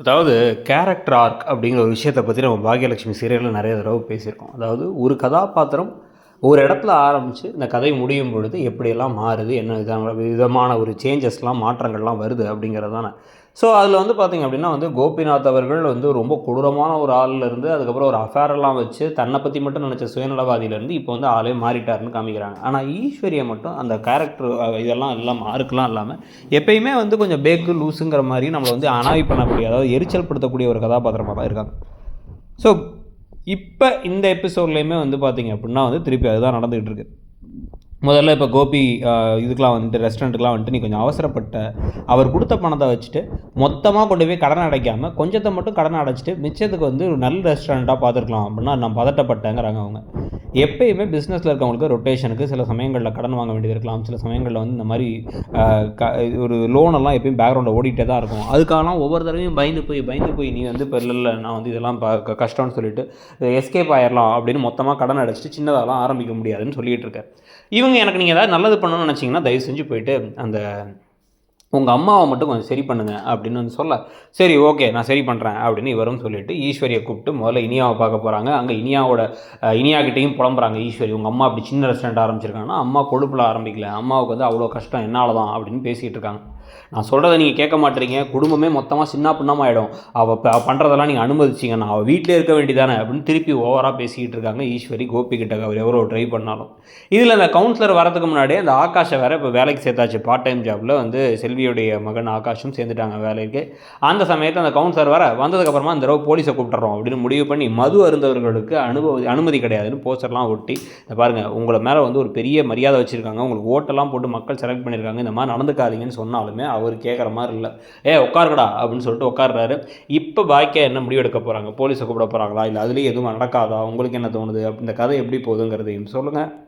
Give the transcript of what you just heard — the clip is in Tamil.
அதாவது கேரக்டர் ஆர்க் அப்படிங்கிற ஒரு விஷயத்தை பற்றி நம்ம பாக்யலட்சுமி சீரியலில் நிறைய தடவை பேசியிருக்கோம். அதாவது ஒரு கதாபாத்திரம் ஒரு இடத்துல ஆரம்பித்து இந்த கதை முடியும் பொழுது எப்படியெல்லாம் மாறுது என்ன விதமான விதமான ஒரு சேஞ்சஸ்லாம் மாற்றங்கள்லாம் வருது அப்படிங்கிறது தானே ஸோ அதில் வந்து பார்த்திங்க அப்படின்னா வந்து கோபிநாத் அவர்கள் வந்து ரொம்ப கொடூரமான ஒரு ஆளில் இருந்து அதுக்கப்புறம் ஒரு அஃபேரெல்லாம் வச்சு தன்னை பற்றி மட்டும் நினச்ச சுயநலவாதியிலேருந்து இப்போ வந்து ஆளே மாறிட்டாருன்னு காமிக்கிறாங்க. ஆனால் ஈஸ்வரியை மட்டும் அந்த கேரக்டர் இதெல்லாம் இல்லாமல் மாறுக்கெல்லாம் இல்லாமல் எப்பயுமே வந்து கொஞ்சம் பேக்கு லூஸுங்கிற மாதிரி நம்மளை வந்து அனாய் பண்ணக்கூடிய அதாவது எரிச்சல் படுத்தக்கூடிய ஒரு கதாபாத்திரமாக தான் இருக்காங்க. ஸோ இப்போ இந்த எபிசோட்லேயுமே வந்து பார்த்தீங்க அப்படின்னா வந்து திருப்பி அதுதான் நடந்துகிட்டு இருக்கு. முதல்ல இப்போ கோபி இதுக்கெலாம் வந்துட்டு ரெஸ்டாரண்ட்டுக்கெலாம் வந்துட்டு நீ கொஞ்சம் அவசரப்பட்ட அவர் கொடுத்த பணத்தை வச்சுட்டு மொத்தமாக கொண்டு போய் கடன் அடைக்காமல் கொஞ்சத்தை மட்டும் கடன் அடைச்சிட்டு மிச்சத்துக்கு வந்து ஒரு நல்ல ரெஸ்டாரண்ட்டாக பார்த்துருக்கலாம் அப்படின்னா நான் பதட்டப்பட்டேங்கிறாங்க அவங்க. எப்பயுமே பிஸ்னஸில் இருக்கவங்களுக்கு ரொட்டேஷனுக்கு சில சமயங்களில் கடன் வாங்க வேண்டியது இருக்கலாம். சில சமயங்களில் வந்து இந்த மாதிரி க ஒரு லோனெல்லாம் எப்பயும் பேக்ரவுண்டில் ஓடிட்டே தான் இருக்கும். அதுக்காகலாம் ஒவ்வொரு தடவையும் பயந்து போய் பயந்து போய் நீ வந்து இப்போ இல்லை இல்லை நான் வந்து இதெல்லாம் ப- க- கஷ்டம்னு சொல்லிட்டு எஸ்கேப் ஆயிடலாம் அப்படின்னு மொத்தமாக கடன் அடைச்சிட்டு சின்னதாலாம் ஆரம்பிக்க முடியாதுன்னு சொல்லிகிட்டு இருக்கேன் இவங்க எனக்கு நீங்கள் ஏதாவது நல்லது பண்ணணும்னு நினச்சிங்கன்னா தயவு செஞ்சு போயிட்டு அந்த உங்கள் அம்மாவை மட்டும் கொஞ்சம் சரி பண்ணுங்க அப்படின்னு வந்து சொல்ல. சரி ஓகே நான் சரி பண்ணுறேன் அப்படின்னு இவரும் சொல்லிட்டு ஈஸ்வரியை கூப்பிட்டு முதல்ல இனியாவை பார்க்க போகிறாங்க அங்கே இனியாவோட இனியாக்கிட்டையும் புலம்புறாங்க ஈஸ்வரி. உங்கள் அம்மா அப்படி சின்ன ரெஸ்டாரண்ட் ஆரம்பிச்சிருக்காங்கன்னா அம்மா கொழுப்பில் ஆரம்பிக்கல. அம்மாவுக்கு வந்து அவ்வளோ கஷ்டம் என்னால் தான் அப்படின்னு பேசிகிட்டு இருக்காங்க. நான் சொல்கிறத நீங்கள் கேட்க மாட்டீங்க குடும்பமே மொத்தமாக சின்ன பின்னமாயிடும் அவள் பண்ணுறதெல்லாம் நீங்கள் அனுமதிச்சிங்கன்னா அவள் வீட்டிலே இருக்க வேண்டியதானே அப்படின்னு திருப்பி ஓவராக பேசிக்கிட்டு இருக்காங்க ஈஸ்வரி கோபி கிட்ட. அவர் எவ்வளோ ட்ரை பண்ணாலும். இதில் அந்த கவுன்சிலர் வரதுக்கு முன்னாடியே அந்த ஆகாஷை வேறு இப்போ வேலைக்கு சேர்த்தாச்சு. பார்ட் டைம் ஜாப்பில் வந்து செல்வியுடைய மகன் ஆகாஷும் சேர்ந்துட்டாங்க வேலைக்கு. அந்த சமயத்தில் அந்த கவுன்சிலர் வர வந்ததுக்கப்புறமா இந்த தடவை போலீஸை கூப்பிட்டுறோம் அப்படின்னு முடிவு பண்ணி மது அருந்தவர்களுக்கு அனுபவ அனுமதி கிடையாதுன்னு போஸ்டர்லாம் ஒட்டி இந்த பாருங்கள் உங்களை மேலே வந்து ஒரு பெரிய மரியாதை வச்சுருக்காங்க. உங்களுக்கு ஓட்டெல்லாம் போட்டு மக்கள் செலக்ட் பண்ணியிருக்காங்க இந்த மாதிரி நடந்துக்காதீங்கன்னு சொன்னாலும் அவர் கேட்குற மாதிரி இல்லை. ஏ உட்காருடா அப்படின்னு சொல்லிட்டு உட்கார்றாரு. இப்போ பாக்கியா என்ன முடிவெடுக்க போகிறாங்க போலீஸை கூப்பிட போகிறாங்களா இல்லை அதுலேயும் எதுவும் நடக்காதா? உங்களுக்கு என்ன தோணுது? அப்ப இந்த கதை எப்படி போகுதுங்கிறதையும் சொல்லுங்கள்